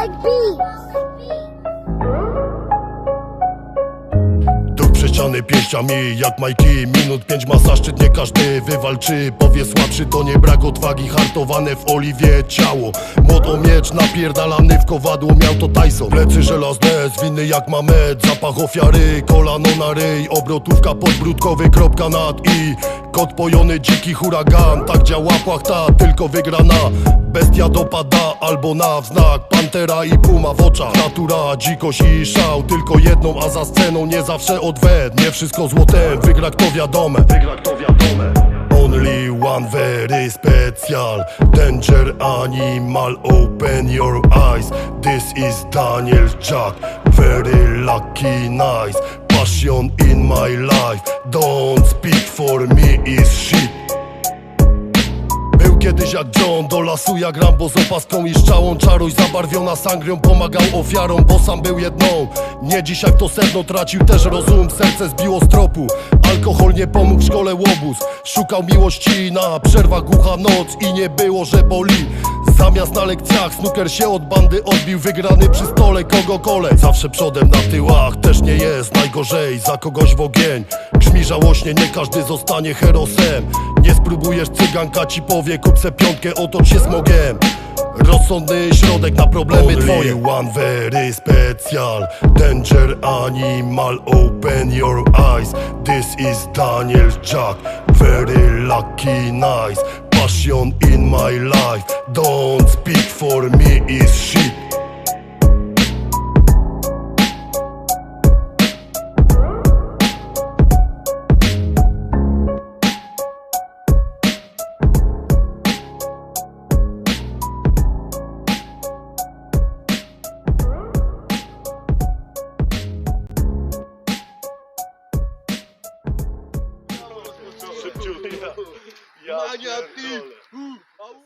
like beats. Tu przeciany pięściami jak Majki Minut pięć ma zaszczyt, nie każdy wywalczy. Powie słabszy, to nie brak odwagi Hartowane w oliwie ciało. Młoto miecz napierdalany w kowadło Miał to Tyson. Plecy żelazne, zwinny jak mamet Zapach ofiary, kolano na ryj. Obrotówka podbródkowy, kropka nad i Kot pojony, dziki huragan Tak działa płachta, tylko wygrana. Bestia dopada albo na wznak. Pantera i puma w oczach. Natura, dzikość i szał Tylko jedną, a za sceną nie zawsze odwet. Nie wszystko złotem, wygra kto wiadome Wygra kto wiadome Only one very special. Danger animal Open your eyes. This is Daniel Jack. Very lucky nice Passion in my life. Don't speak for me is shit. Był kiedyś jak John, do lasu jak Rambo z opaską i szczałą Czaruś zabarwiona sangrią, pomagał ofiarom, bo sam był jedną. Nie dzisiaj to sedno tracił też rozum, serce zbiło z tropu. Alkohol nie pomógł szkole łobuz. Szukał miłości na przerwach głucha noc i nie było, że boli Zamiast na lekcjach snooker się od bandy odbił Wygrany przy stole kogo kolej Zawsze przodem na tyłach też nie jest najgorzej Za kogoś w ogień. Grzmi żałośnie, nie każdy zostanie herosem. Nie spróbujesz cyganka ci powie Kup se piątkę, otocz się smogiem. Rozsądny środek na problemy twoje. One very special. Danger animal open your eyes. This is Daniel Jack. Very lucky nice. Passion in my life Don't speak for me is shit Szybciutko. Ja Mania, ty! pierdolę. U,